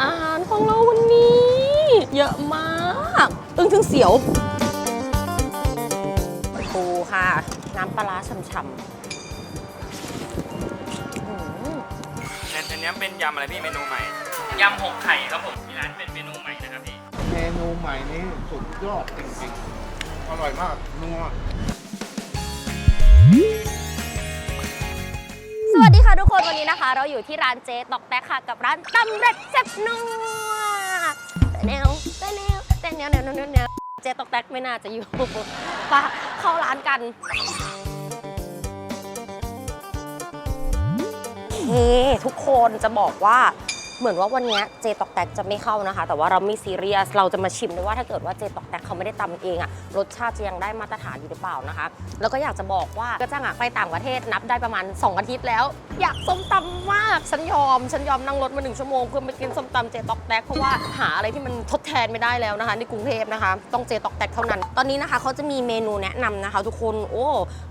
อาหารของเราวันนี้ เยอะมาก อึ้งถึงเสียวปูค่ะ น้ำปลาร้าฉ่ำๆอื้อหืออันอันนี้เป็นยำอะไรพี่เมนูใหม่ยำหกไข่ครับผมที่ร้านเป็นเมนูใหม่นะครับพี่เมนูใหม่นี้สุดยอดจริงๆ อร่อยมากนัว สวัสดีค่ะทุกคนวันนี้นะคะ เราอยู่ที่ร้านเจ๊ตอกแตกค่ะกับร้านตำเร็จเจ็บนัวแต่แนวแต่แนวแต่แนวแนวแนวแนวแนวเจ๊ตอกแตกไม่น่าจะอยู่ปะเข้าร้านกันเฮ้ทุกคนจะบอกว่า เหมือนว่าวันนี้เจตอกแตกจะไม่เข้านะคะ แต่ว่าเราไม่ซีเรียส เราจะมาชิมด้วยว่าถ้าเกิดว่าเจตอกแตกเขาไม่ได้ตำเองอะรสชาติจะยังได้มาตรฐานอยู่หรือเปล่านะคะ แล้วก็อยากจะบอกว่าก็จ้างอะไปต่างประเทศนับได้ประมาณ 2 อาทิตย์แล้ว อยากส้มตำมาก ฉันยอม ฉันยอมนั่งรถมาหนึ่งชั่วโมงเพื่อไปกินส้มตำเจตอกแตกเพราะว่าหาอะไรที่มันทดแทนไม่ได้แล้วนะคะในกรุงเทพนะคะ ต้องเจตอกแตกเท่านั้น ตอนนี้นะคะเขาจะมีเมนูแนะนำนะคะ ทุกคน โอ้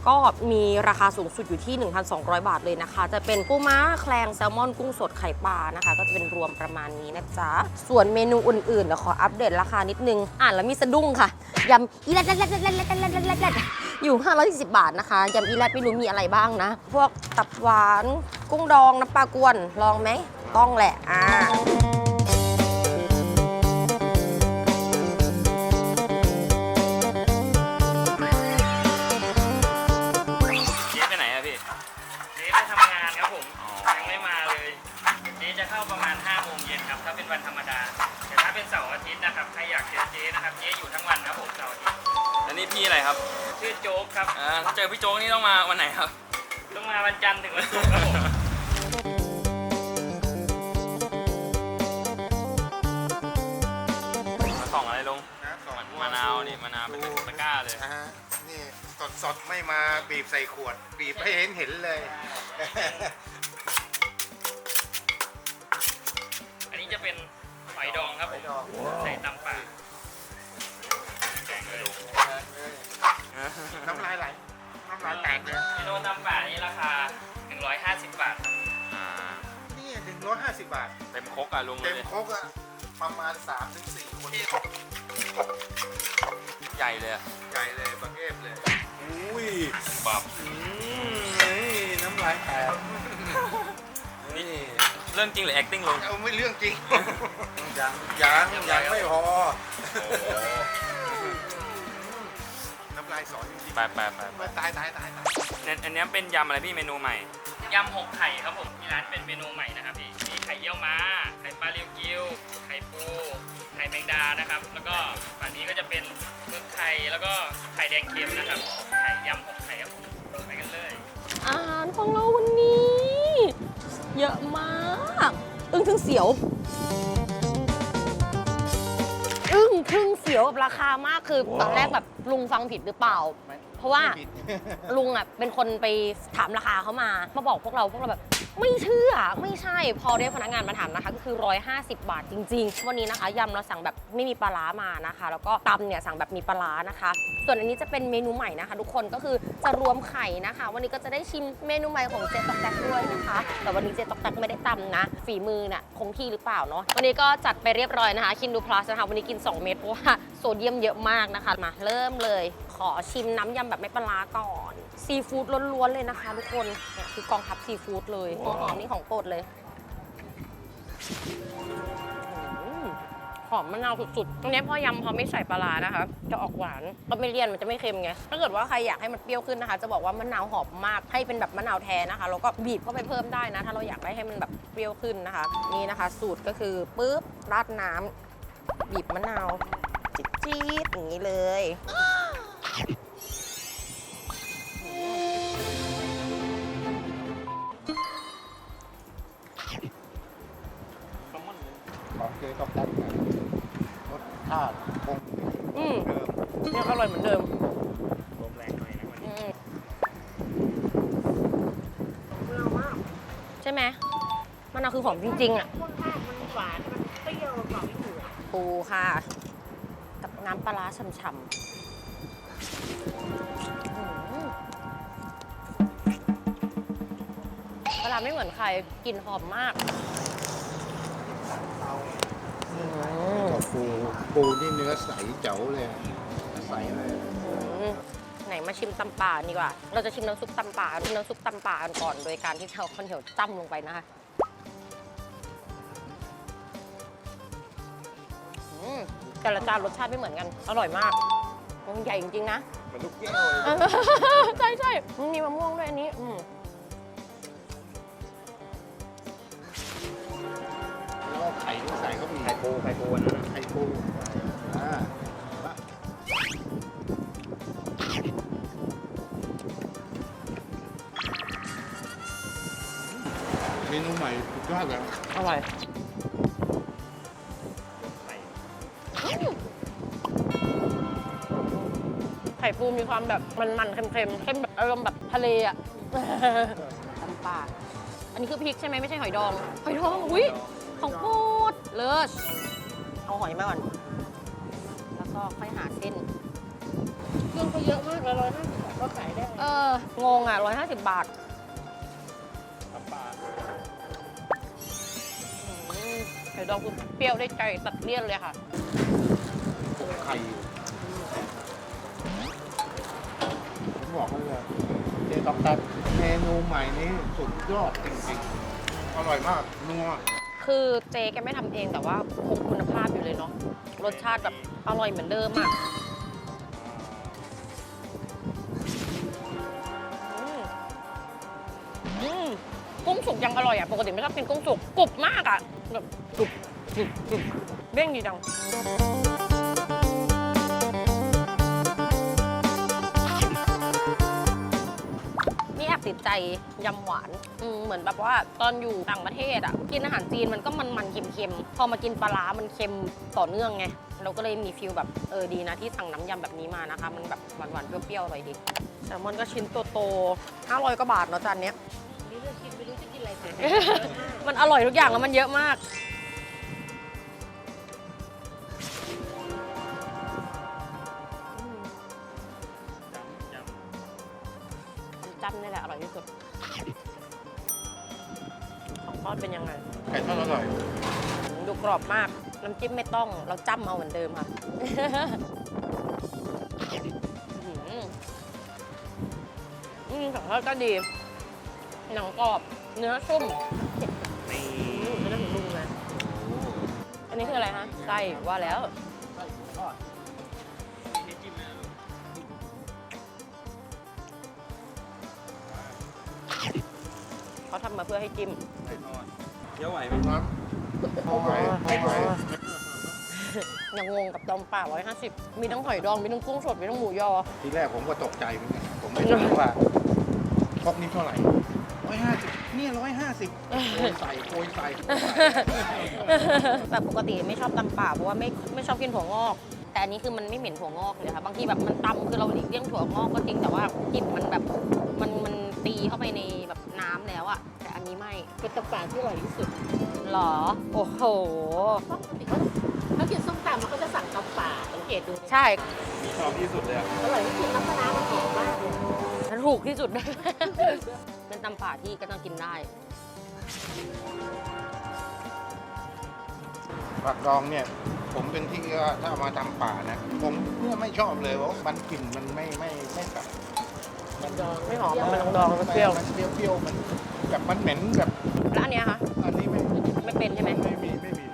ก็มีราคาสูงสุดอยู่ที่ 1,200 บาทเลยนะคะ จะเป็นปูม้าแคลงแซลมอนกุ้งสดไข่ปลานะคะก็จะเป็นรวมประมาณนี้นะจ๊ะ ส่วนเมนูอื่นๆเดี๋ยวขออัปเดตราคานิดนึง อ่านแล้วมีสะดุ้งค่ะยำอีแรดแรดแรดแรดแรดแรดแรดอยู่ 540 บาทนะคะยำอีแรดไม่รู้มีอะไรบ้างนะ พวกตับหวาน กุ้งดองน้ำปลากวนลองไหมต้องแหละอ่า โจ๊กครับ อ่าถ้าเจอพี่โจ๊กนี่ต้องมาวันไหนครับ ต้องมาวันจันทร์ถึงวันศุกร์ครับผมมาส่องอะไรลงนะสองมะนาวนี่มะนาวเป็นตะกร้าเลยนะฮะนี่สดสดๆไม่มาบีบใส่ขวด บีบให้เห็นเห็นๆเลย เต็มครกอะลุงเลเต็ยมครกอะประมาณ3-4ถึงสี่คนใหญ่เลยอะใหญ่เลยบังเอฟเลยอุ้ยบับอืมนี่น้ำลายแตกนี่เรื่องจริงหรือ acting ลุงเอาไม่เรื่องจริง ยังยังยังไม่พอน้ำลายสอนจริงไปไปไปๆมาตายตายตายตาย อันอันนี้เป็นยำอะไรพี่เมนูใหม่ ยำหกไข่ครับผมที่ร้านเป็นเมนูใหม่นะครับพี่มีไข่เยวม้า ไข่ปลาเรียวกิว ไข่ปู ไข่แมงดานะครับ แล้วก็ฝั่งนี้ก็จะเป็นหมึกไข่ แล้วก็ไข่แดงเค็มนะครับ ไข่ยำหกไข่ครับผมไปกันเลย อาหารของเราวันนี้ เยอะมาก อึ้งถึงเสียว อึ้งทึ่งเสียวกับราคามากคือ ตอนแรกแบบลุงฟังผิดหรือเปล่า ราะว่าผิด ลุงอะเป็นคนไปถามราคาเขามา มาบอกพวกเราพวกเราแบบ ไม่เชื่อไม่ใช่พอเรียกพนักงานมาถามนะคะ ก็คือ 150 บาทจริง ๆ วันนี้นะคะยำเราสั่งแบบไม่มีปลาร้ามานะคะ แล้วก็ตำเนี่ยสั่งแบบมีปลาร้านะคะ ส่วนอันนี้จะเป็นเมนูใหม่นะคะ ทุกคนก็คือจะรวมไข่นะคะ วันนี้ก็จะได้ชิมเมนูใหม่ของเจตอกแตกด้วยนะคะ แต่วันนี้เจตอกแตกไม่ได้ตำนะ ฝีมือน่ะคงที่หรือเปล่าเนาะวันนี้ก็จัดไปเรียบร้อยนะคะคินดูพลัสนะคะวันนี้กิน 2 เม็ดเพราะว่าโซเดียมเยอะมากนะคะมาเริ่มเลยข อชิมน้ำยำแบบไม่ปลาร้าก่อน ซีฟู้ดล้วนๆเลยนะคะทุกคนเนี่ยคือกองทัพซีฟู้ดเลยตัวหอมนี่ของโปรดเลยอืมหอมมะนาวสุดๆ ตรงนี้พอยำพอไม่ใส่ปลาร้านะคะ จะออกหวานก็ไม่เลี่ยนมันจะไม่เค็มไง ถ้าเกิดว่าใครอยากให้มันเปรี้ยวขึ้นนะคะ จะบอกว่ามะนาวหอมมาก ให้เป็นแบบมะนาวแท้นะคะ แล้วก็บีบเข้าไปเพิ่มได้นะ ถ้าเราอยากได้ให้มันแบบเปรี้ยวขึ้นนะคะ นี่นะคะ สูตรก็คือปุ๊บราดน้ำบีบมะนาวจี๊ดๆอย่างนี้เลย ใช่ไหมมะนาวคือหอมจริงๆอะปูค่ะ กับน้ำปลาร้าฉ่ำๆอืมปลาร้าไม่เหมือนใครกลิ่นหอมมากเอาปูนี่เนื้อใสเจ๋วเลย ใสเลย อืม ไหนมาชิมตำป่าดีกว่า เราจะชิมน้ำซุปตำป่าชิมน้ำซุปตำป่ากันก่อนโดยการที่เราข้าวเหนียวจ้ำลงไปนะคะอืมแต่ละจานรสชาติไม่เหมือนกัน อร่อยมากมันใหญ่จริงๆนะเหมือนลูกแก้วเลยใช่ใช่มันมีมะม่วงด้วยอันนี้อืมแล้วก็ไข่ที่ใส่เข้าไปอีกไข่ปูไข่ปูอันนั้นอะไข่ปู หม่สุดยอดเลยอร่อยไข่ปูมีความแบบมันๆเค็มๆเค็มแบบอารมณ์แบบทะเลอะตำป่าอันนี้คือพริกใช่ไหมไม่ใช่หอยดอง หอยดองอุ้ยของโปรดเลิศเอาหอยมาก่อน แล้วก็ค่อยหาเส้นเครื่องเขาเยอะมากเลยร้อยห้าสิบบาทก็ขายได้ เอองงอะ150บาทน้ำปลาอื ดองคือเปรี้ยวได้ใจตัดเลี่ยนเลยค่ะ ไข่ผมบอกเลยเจตอกแตกเมนูใหม่นี้สุดยอดจริงๆ อร่อยมากนัวคือเจแกไม่ทำเองแต่ว่าคงคุณภาพอยู่เลยเนาะรสชาติแบบอร่อยเหมือนเดิมอะ สุกยังอร่อยอะ ปกติไม่ชอบกินกุ้งสุกกรุบมากอะแบบกรุบกรุบกรุบเบ้งดีจังนี่แอบติดใจยำหวานอืมเหมือนแบบว่าตอนอยู่ต่างประเทศอะ กินอาหารจีนมันก็มันๆเค็มๆ พอมากินปลาร้ามันเค็มต่อเนื่องไง เราก็เลยมีฟิลแบบเออดีนะที่สั่งน้ำยำแบบนี้มานะคะ มันแบบหวานๆเปรี้ยวๆอร่อยดีแซลมอนก็ชิ้นโตๆ500กว่าบาทเนาะจานเนี้ย อะไรก่อนมันอร่อยทุกอย่างแล้วมันเยอะมากความจำนี่แหละอร่อยที่สุด ของทอดเป็นยังไงไข่ทอดอร่อย ดูกรอบมาก น้ำจิ้มไม่ต้อง เราจ้ำเอาเหมือนเดิมค่ะ อื้อหืออืมของทอดก็ดี หนังกรอบ เนื้อชุ่มนี่ไม่ได้ถึงลุงเลยอันนี้คืออะไรคะไส้ว่าแล้วเขาทำมาเพื่อให้จิ้มไข่ทอดเคี้ยวไหวไหมครับพอไหวพอไหวยังงงกับดองป่า150 มีทั้งหอยดอง มีทั้งกุ้งสด มีทั้งหมูยอ ทีแรกผมก็ตกใจเหมือนกันผมไม่รู้ว่าพกนี้เท่าไหร่ร้อยห้าสิบ เนี่ยร้อยห้าสิบโอยใส่โอยใส่แบบปกติไม่ชอบตำป่าเพราะว่าไม่ไม่ชอบกินถั่วงอก แต่อันนี้คือมันไม่เหม็นถั่วงอกเลยค่ะบางทีแบบมันตำคือเราหลีกเลี่ยงถั่วงอกก็จริงแต่ว่ากลิ่นมันแบบมันมันตีเข้าไปในแบบน้ำแล้วอะแต่อันนี้ไม่เป็นตำป่าที่อร่อยที่สุดหรอ โอ้โหถ้ากินส้มตำมันก็จะสั่งตำป่าสังเกตดูใช่มีชอบที่สุดเลยอะอร่อยที่สุดน้ำปลาร้ามันหอมมากเลยถูกที่สุดเป็น ตำป่าที่ก็ต้องกินได้ ผักดองเนี่ย ผมเป็นที่ว่าถ้าเอามาทำป่านะผมเนี่ยไม่ชอบเลยเพราะมันกลิ่นมันไม่ไม่ไม่แบบมันดองไม่หอมมันดองๆเปรี้ยว มันเปรี้ยวๆมันแบบมันเหม็นแบบแล้วอันเนี้ยคะอันนี้ไม่ไม่เป็นใช่ไหมไม่มีไม่มี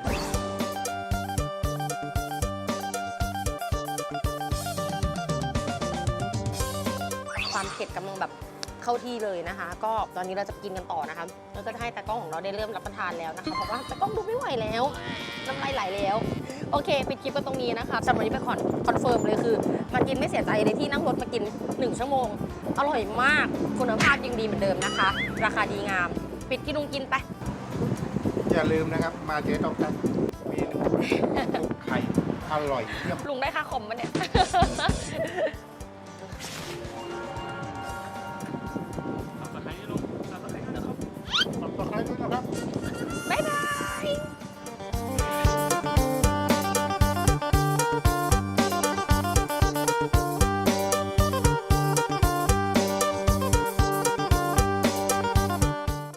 ความเผ็ดกำลังแบบ เข้าที่เลยนะคะ ก็ตอนนี้เราจะกินกันต่อนะคะเราจะให้ตากล้องของเราได้เริ่มรับประทานแล้วนะคะเพราะว่าตากล้องดูไม่ไหวแล้วน้ำลายไหลแล้ว โอเคปิดคลิปกันตรงนี้นะคะสำหรับวันนี้ไปคอนคอนเฟิร์มเลยคือมากินไม่เสียใจเลยที่นั่งรถมากิน 1 ชั่วโมง อร่อยมากคุณภาพยังดีเหมือนเดิมนะคะ ราคาดีงาม ปิดที่ลุงกินไปอย่าลืมนะครับ มาเจ๊ต้องกันเมนูไข่อร่อยเยี่ยมลุงได้ค่าคอมมะเนี่ย